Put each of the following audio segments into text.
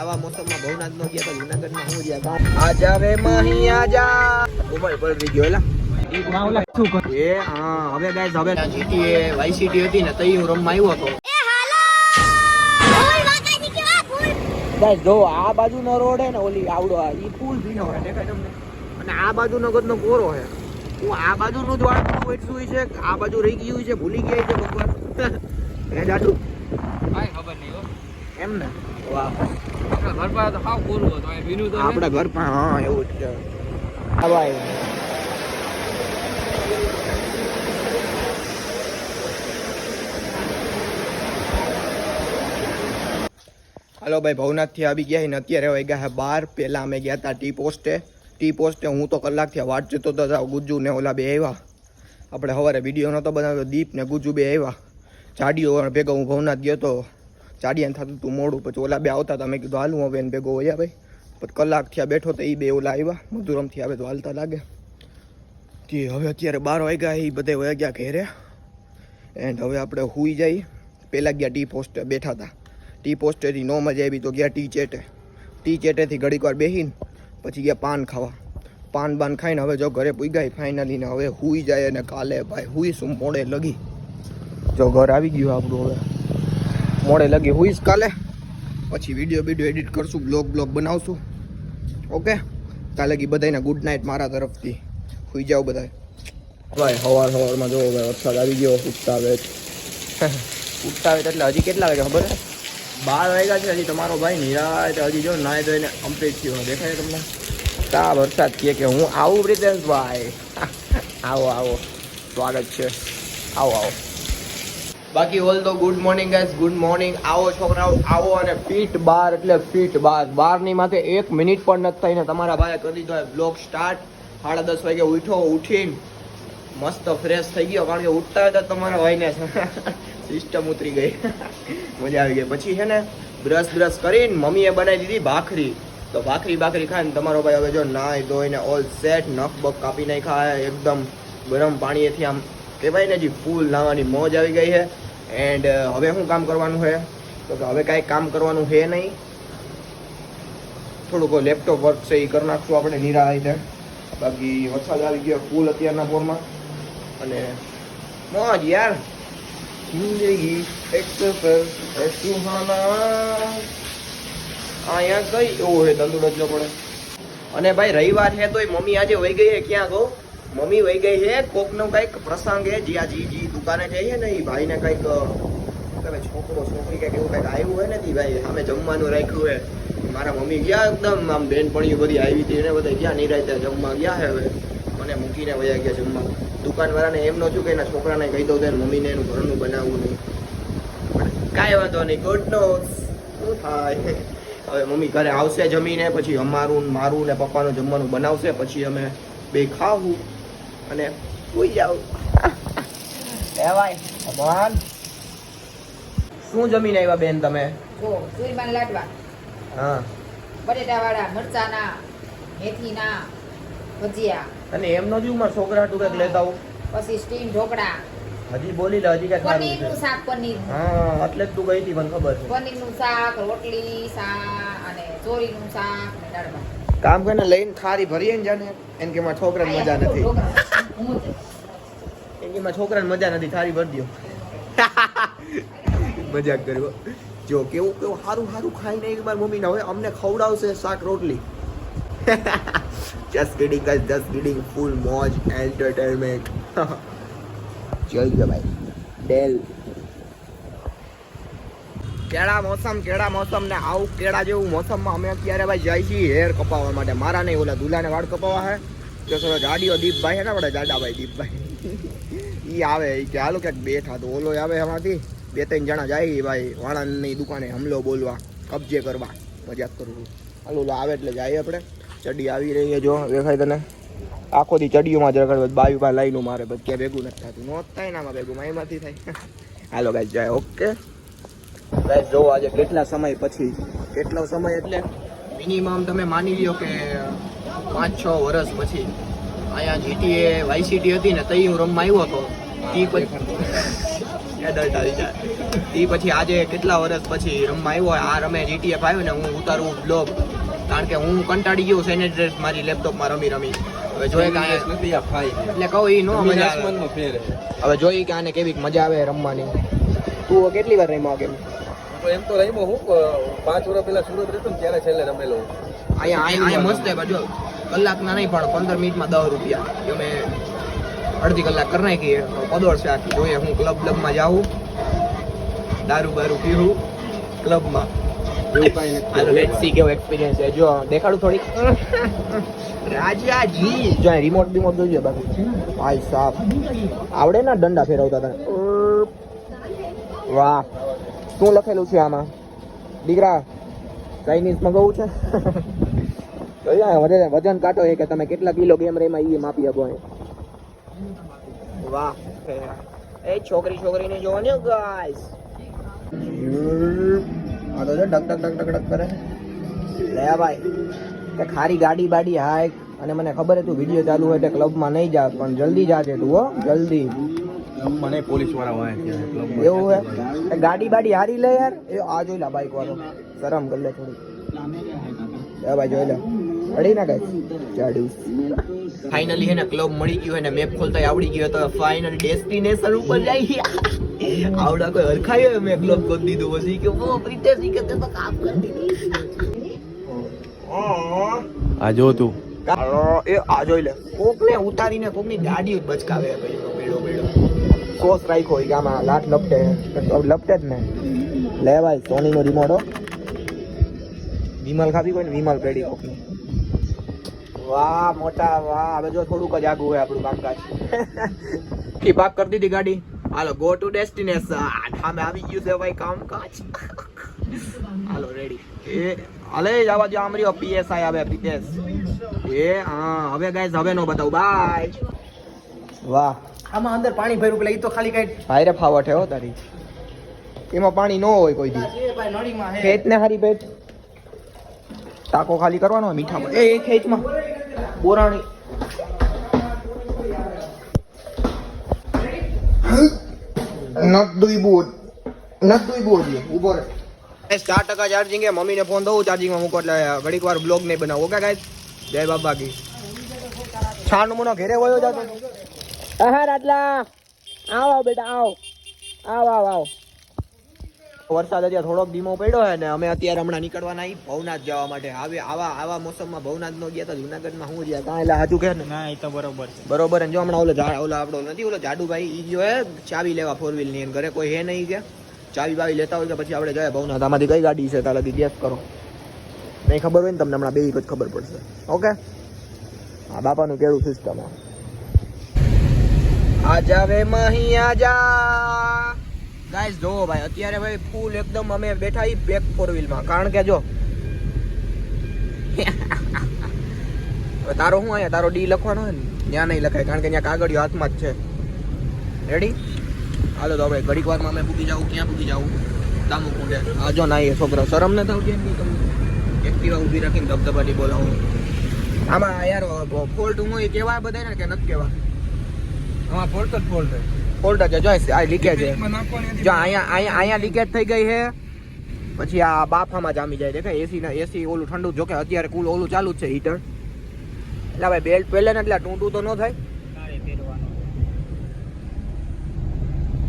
આવા મોસમમાં ભવનાથ નો ગયા તો જુનાગઢમાં હું ગયા આજા રે મહી આજા. મોબાઈલ પર રહી ગયો એલા. એ હા હવે ગાઈસ હવે. જીટીએ વાય સિટી હતી ને તઈ હું રમવા આવ્યો હતો. ગાઈસ જો આ બાજુનો રોડ હે ને ઓલી આવડો આ ઈ પુલ ભીનો હે દેખાય તમને? અને આ બાજુનો ગદનો કોરો હે. હું આ બાજુ નું વાળતું વેચતું છે આ બાજુ રહી ગયું છે ભૂલી ગયા છે ભગવાન. હે જાદુ કાંઈ ખબર નહીં હો. એમ ને? આપણા ઘર હાવ હતું. પણ હા એવું જ છે. હા ભાઈ. હાલો ભાઈ ભવનાથથી આવી ગયા ને અત્યારે વાગ્યા ગયા બાર. પહેલાં અમે ગયા હતા ટી પોસ્ટે. ટી પોસ્ટે હું તો કલાકથી વાટ જતો હતો ગુજ્જુ ને ઓલા બે આવ્યા. આપણે સવારે વીડિયો નહોતો બનાવ્યો. દીપ ને ગુજ્જુ બે આવ્યા. ચાડીઓ ભેગો હું ભવનાથ ગયો તો ચાડિયાને થતું હતું મોડું. પછી ઓલા બે આવતા હતા મેં કીધું, હાલું હવે એને ભેગો વયા ભાઈ. પછી કલાક થયા બેઠો તો એ બે ઓલા આવ્યા. મધુરમથી આવે તો હાલતા લાગે. કે હવે અત્યારે બાર વાગ્યા એ બધે વયા ગયા ઘેરે. એન્ડ હવે આપણે હુઈ જઈ. પહેલાં ગયા ટી પોસ્ટે બેઠા હતા ટી પોસ્ટેથી નો મજા આવી તો ગયા ટી ચેટે. ટી ચેટેથી ઘડીક વાર બેસીને પછી ગયા પાન ખાવા. પાન બાન ખાઈને હવે જો ઘરે પૂગ્યા ફાઇનલી ને હવે હુઈ જાય અને કાલે ભાઈ હુઈ શું મોડે લગી. જો ઘર આવી ગયું આપણું હવે. મોડે લગી હોઈશ કાલે. પછી વીડિયો વીડિયો એડિટ કરશું બ્લોગ બ્લોગ બનાવશું. ઓકે કાલે કી બધાને ગુડ નાઇટ મારા તરફથી. સુઈ જાઓ બધા ભાઈ સવાર સવારમાં જોવો ભાઈ વરસાદ આવી ગયો ઉઠતાવે ઉઠતાવે ઉઠતા એટલે હજી કેટલા વાગે ખબર બાર વાગ્યા છે હજી તમારો ભાઈ નિરાય હજી જો નાય ધોઈને કમ્પ્લીટ થયો. દેખાય તમને? તા વરસાદ કહે કે હું આવું પ્રિતેશભાઈ આવો આવો. સ્વાગત છે. આવો આવો. બાકી ઓલ તો good morning guys good morning આવો છોકરાઓ, આવો અને ફીટ બાર એટલે ફીટ બાર. બારની માથે એક મિનિટ પણ નથી થઈને તમારા ભાઈ કરી દીધો બ્લોક સ્ટાર્ટ સાડા દસ વાગે ઉઠો, ઉઠીને. મસ્ત ફ્રેશ થઈ ગયો, કારણ કે ઉઠતા હતા તમારા ભાઈને. સિસ્ટમ ઉતરી ગઈ. મજા આવી ગઈ. પછી છે ને બ્રશ બ્રશ કરીને મમ્મીએ બનાવી દીધી ભાખરી. તો ભાખરી ભાખરી ખાઈને તમારો ભાઈ હવે જો નાય ધોઈને ઓલ સેટ નખ બખ કાપી નાખ્યા, એકદમ ગરમ પાણીએથી આમ કહેવાય ને હજી ફૂલ નાવાની મોજ આવી ગઈ છે. એન્ડ હવે શું કામ કરવાનું છે? તો કે હવે કાંઈ કામ કરવાનું છે નહીં. થોડુંક લેપટોપ વર્ક છે એ કરી નાખશું આપણે નિરા રીતે બાકી વરસાદ આવી ગયો, ફૂલ અત્યારના પોરમાં અને મોજ યાર. જિંદગી એક સફર અહીંયા કઈ એવું છે તંદુરસ્ત પડે. અને ભાઈ રવિવાર છે તોય મમ્મી આજે વહી ગઈ છે ક્યાં ગો? મમ્મી વહી ગઈ છે, કોકનો કંઈક પ્રસંગ આ જી જી દુકાને જઈએ ને એ ભાઈને કંઈક કઈ છોકરો, છોકરી કંઈક એવું કંઈક આવ્યું હોય ને તી ભાઈ, સામે જમવાનું રાખ્યું હોય. મારા મમ્મી ગયા એકદમ, આમ બેનપણીઓ બધી આવી હતી એને બધા ગયા નિરાયતે જમવા ગયા છે હવે. મને મૂકીને વયા ગયા જમવા. દુકાનવાળાને એમ નહોતું કે એના છોકરાને કહી દઉં તો મમ્મીને એનું ઘરનું બનાવવું નહીં. કાંઈ વાંધો નહીં. ગુડ નો શું થાય? હવે મમ્મી ઘરે આવશે જમીને, પછી અમારું મારું ને પપ્પાનું જમવાનું બનાવશે, પછી અમે બે ખાવું અને સુઈ જાવ કહેવાય ભગવાન. શું જમીન આવ્યા બેન તમે? જો સુઈમાં લાડવા. હા. બટેટાવાળા મરચાના મેથીના ભજીયા. અને એમનો જ મારા છોકરા તું લેતા આવું. પછી સ્ટીમ ઢોકળા. હજી બોલી લે હજી કઈ ખારું પનીરનું છે શાક પનીર. હા એટલે જ તું ગઈ હતી મને ખબર છે. પનીરનું શાક રોટલી શાક અને ચોરી નું શાક અને દાળ. કામ કરીને લઈને થારી ભરીએ ને જાને એમ કે મારા છોકરાને મજા નથી. એમ છોકરાને મજા નથી થારી ભરી દો મજાક કર્યો. જો, કેવું કેવું સારું સારું ખાઈને એક વાર મમ્મીને હોય અમને ખવડાવશે શાક રોટલી. Just kidding guys just kidding full મોજ એન્ટરટેનમેન્ટ જોઈ ગયો ભાઈ. ડેલ. કેળા મોસમ કેળા મોસમ ને આવું કેળા જેવું મોસમમાં અમે અત્યારે ભાઈ જાય છીએ હેર કપાવવા માટે. મારા નહીં, ઓલા દુલાને વાળ કપાવવા હે. તો ગાડીઓ દીપભાઈ હે ને આપણે જાડાભાઈ દીપભાઈ. ઈ આવે, ઈ કે, હાલો, ક્યાંક બેઠા તો ઓલો આવે એમાંથી બે ત્રણ જણા જાય ભાઈ, વાળાની દુકાને હમલો બોલવા, કબજે કરવા. મજાક કરું હાલો ઓલો આવે એટલે જાય આપણે ચડી આવી રહી જો, દેખાય તને. આખો દી ચડીઓમાં જ રગડ બાયું બા લાઈનું મારે, પછી ક્યાં ભેગું નથી થતું. નો થાય ના ભેગું એમાંથી થાય. હાલો ગાય જાય, ઓકે. ગાય જો આજે કેટલા સમય પછી. કેટલો સમય એટલે? મિનિમમ તમે માની લ્યો કે પાંચ છ વર્ષ પછી અહીંયા જીટીએ વાઈ સિટી હતી ને તઈ હું રમવા આવ્યો હતો. ઈ પછી એડલ્ટ આવી જાય. એ પછી આજે કેટલા વર્ષ પછી રમવા આવ્યો આ રમે જીટીએ આવ્યો ને હું ઉતારું બ્લોગ કારણ કે હું કંટાળી ગયો સેનેટરેટ મારી લેપટોપમાં રમી રમી. હવે જોઈએ કે એટલે કહું એ નો મજા આવે. હવે જોઈએ કે આને કેવી મજા આવે રમવાની. તું કેટલી વાર રમ્યો કેમ ગેમ તો એમ તો રમ્યો હું પાંચ વર્ષ પહેલા સુરત રહેતો ને ત્યારે છેલ્લે રમેલો અહીંયા અહીંયા મસ્ત છે પણ જો કલાકના નહીં પણ પંદર મિનિટમાં દસ રૂપિયા. અમે અડધી કલાક કરી નાખીએ. છે આખી. જોઈએ હું ક્લબ ક્લબમાં જાઉં. દારૂ બારૂ પીવું ક્લબમાં દેખાડું થોડીક. રાજાજી! જો રિમોટ બિમોટ જોઈએ બાકી. ભાઈ સાહેબ આવડે ને દંડા ફેરવતા તને? વાહ. શું લખેલું છે આમાં? દીકરા ચાઇનીઝ કહું છે. વજન વજન કાંટો એ કે તમે કેટલા કિલો ગેમ રેમાં એ માપી શકો. વાહ એ છોકરી છોકરીને જોવાની ગાઈસ આ તો જો duck duck duck duck duck કરે. લે ભાઈ. તે ખારી ગાડી બાડી હાય. અને મને ખબર હતું તું વીડિયો ચાલુ હોય એટલે ક્લબમાં નહીં જા પણ જલ્દી જાજે તું હો. જલ્દી. મને પોલીસવાળા હોય ક્લબમાં. એવું હે? એ ગાડી બાડી હારી લે યાર. એ આ જોઈ લે બાઈક વાળો. શરમ કર લે થોડી. લે ભાઈ જોઈ લે. અડી ના ચાડુ ફાઇનલી હે ને ક્લબ મળી ગયું હે ને મેપ ખોલતા આવડી ગયો તો ફાઇનલ ડેસ્ટિનેશન ઉપર જઈ આવડા કોઈ હરખાયો મેં ક્લબ ગોદ દીધું પછી કે વો પ્રિટેશ કે તે તો કામ કરતી આ જો તું. એ આ જોઈ લે. કોક ને ઉતારીને કોકની ગાડી જ બચકાવે ભાઈ. બેડો બેડો. કોસ રાખ્યો હોય ગામાં આમાં લાટ લપટે તો લપટે જ ને લે ભાઈ સોની નો રિમોટ હો. વિમલ ખાવી કોઈ ને? વિમલ પેડી કોકની. વાહ મોટા વાહ. હવે જો થોડુંક જ આગું હોય આપણું કામકાજ. કી પાક કરી દીધી ગાડી? હાલો ગો ટુ ડેસ્ટિનેશન સામે આવી ગયું છે ભાઈ કામકાજ. હાલો રેડી એ અલે જવા દો આમરીઓ પીએસઆઈ આવે પીએસ એ હા હવે ગાઈઝ હવે નો બતાવું. બાય વાહ. આમાં અંદર પાણી ભર્યું પેલા એ તો ખાલી કઈ ભાઈરે ફાવટ હે હો તારી. એમાં પાણી ન હોય કોઈ દી. ખેત ને હારી પેટ ટાકો ખાલી કરવાનો મીઠામાં. એ એ ખેતમાં. બોરાણી નત દુઈ બોજ નત દુઈ બોજ ઊભો રહે ચાર ટકા ચાર્જિંગ એ મમ્મીને ફોન દઉં ચાર્જિંગમાં મૂકો એટલે ઘડીક વાર બ્લોગ નહીં બનાવો ઓકે ગાઈસ જય બાબા કી છા નમૂનો ઘેરે વયો જાતો હા રાટલા આવો બેટા આવો આવ આવ આવ વરસાદ અત્યારે થોડોક ધીમો પડ્યો છે ને અમે અત્યારે હમણાં નીકળવાના ઈ ભવનાથ જવા માટે. હવે આવા આવા મોસમમાં ભવનાથ નો ગયા તો જુનાગઢમાં હું ગયા કાં એટલે હાચું કે ને? ના એ તો બરોબર છે. બરોબર જો હમણાં ઓલો ઓલો આપણો નથી ઓલો જાડુભાઈ ઈ જો ચાવી લેવા ફોર વ્હીલની ઘરે કોઈ હે નહીં કે ચાવી બાવી લેતા હોય તો પછી આપણે જાય ભવનાથ? આમાંથી કઈ ગાડી છે તારા લગી ગેસ કરો. નહીં ખબર હોય ને તમને હમણાં બે જ ખબર પડશે. ઓકે? હા બાપાનું કેવું સિસ્ટમ આજા વે મહી આજા ગાઈસ જોવો ભાઈ, અત્યારે ભાઈ ફૂલ એકદમ અમે બેઠા ઈ બેક ફોર વ્હીલમાં કારણ કે જો તારો હું અહીંયા? તારો ડી લખવાનો હોય ને? ત્યાં નહીં લખાય, કારણ કે ત્યાં કાગળિયો હાથમાં જ છે. રેડી હાલો તો હવે ઘડીક વારમાં અમે પૂકી જાવું ક્યાં પૂકી જાવું દામુ કુંડે આ જો ના એ છોકરો શરમ ન થાવ કેમ તમને? એક્ટિવા ઊભી રાખીને ધબધબાટી બોલાવું. આમાં યાર ફોલ્ટ હું એ કહેવાય બધાને કે નથી કહેવાય હા ફોલ્ટ જ ફોલ્ટ ફોલ્ટ છે, જો આ લીકેજ છે. જો અહીંયા અહીંયા અહીંયા લીકેજ થઈ ગઈ છે પછી આ બાફામાં જામી જાય દેખાય? એસી ના એસી ઓલું ઠંડુ જોકે અત્યારે કુલ ઓલું ચાલુ જ છે હીટર એટલે ભાઈ બેલ્ટ પહેલે ને એટલે ટૂંટું તો ન થાય.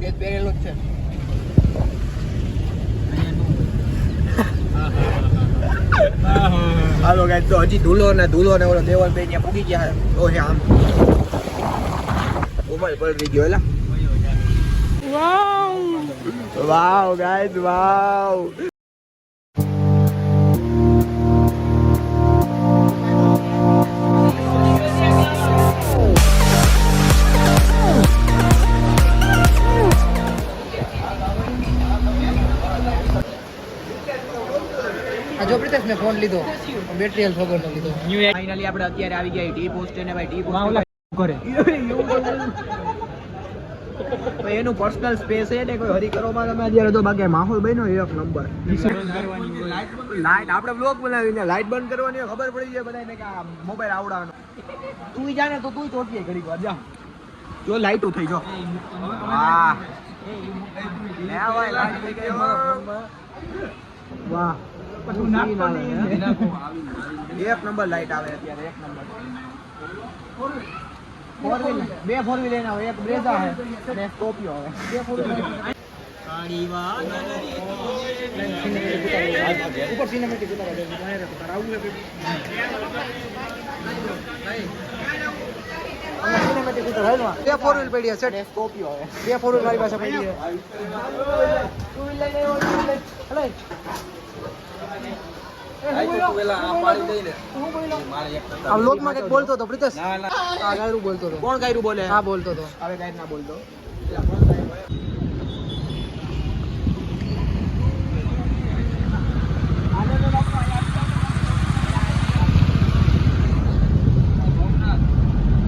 બેલ્ટ પહેરેલું જ છે. હાલો ગાઈસ તો હજી ધૂલો ને ધૂલો ને ઓલો દેવલ ભાઈ ત્યાં પૂગી ગયા છે. તો હે આમ. મોબાઈલ પલટી ગયો એલા વાવ ગાઈસ વાવ જો મેં ફોન લીધો. બેટરી હેલ્થ લીધો. ફાઇનલી આપણે અત્યારે આવી ગયા ટી પોસ્ટ ને ભાઈ ટી પોસ્ટ કરે? ભાઈ એનું પર્સનલ સ્પેસ છે ને કોઈ હરી કરોમાં તમે અત્યારે તો બાકી માહોલ બન્યો એક નંબર લાઈટ આપણે બ્લોગ બનાવીને લાઈટ બંધ કરવાની ખબર પડી જાય બધાને કે આ મોબાઈલ આવડાવવાનો. તું જાણે તો તું ચોટીએ ઘડી વાર જા. જો લાઈટ થઈ જો. વાહ. વાહ. એક નંબર લાઈટ આવે અત્યારે એક નંબર ફોર વ્હીલ બે ફોર વ્હીલ એના હોય. એક બ્રેઝા છે ને સ્કોર્પિયો આવે બે ફોર વ્હીલ ઉપર સિનેમેટિક ઉતારો. સિનેમેટિક ઉતારો. હાલમાં બે ફોર વ્હીલ પડી છે ને સ્કોપિયો આવે બે ફોર વ્હીલ મારી પાસે પડી છે ટુ વ્હીલ લઈને આવ્યો ટુ વ્હીલ હલે આ તો તું પેલા આ પાડી દઈને મારે એક આ લોકમાં કંઈક બોલતો હતો પ્રિતેશ? ના ના. આ ગાયરું બોલતો હતો. કોણ ગાયરું બોલે? હા બોલતો હતો. હવે ગાયર ના બોલતો.